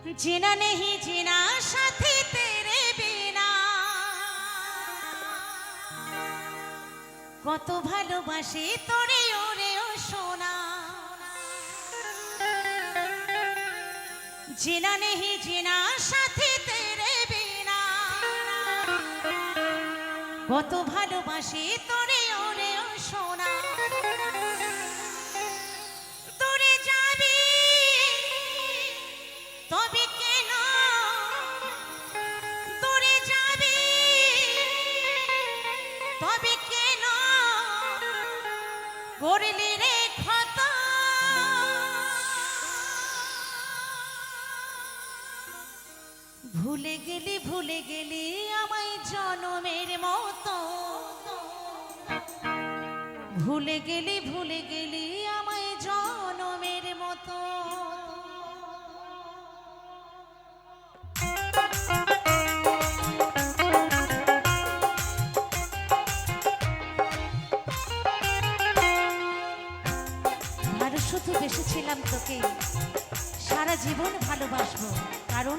जीना नहीं जीना साथी तेरे बिना কত ভালোবাসি তোরে, ওরে ও সোনা। জিনা নেহি, জিনা সাথে তেরে বিনা। কত ভালোবাসি তোরে ভুলে গেলি ভুলে গেলি আমায় জনমের মতো। ভুলে গেলি ভুলে গেলি আমায় জনমের মতো। শুধু বেসেছিলাম তোকে, সারা জীবন ভালোবাসবো। কারণ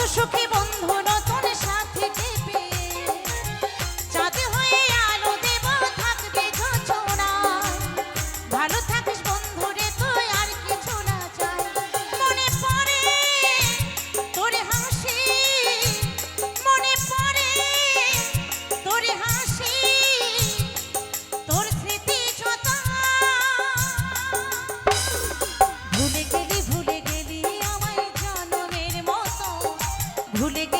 I'm Muito chuquinho. ভুলে গে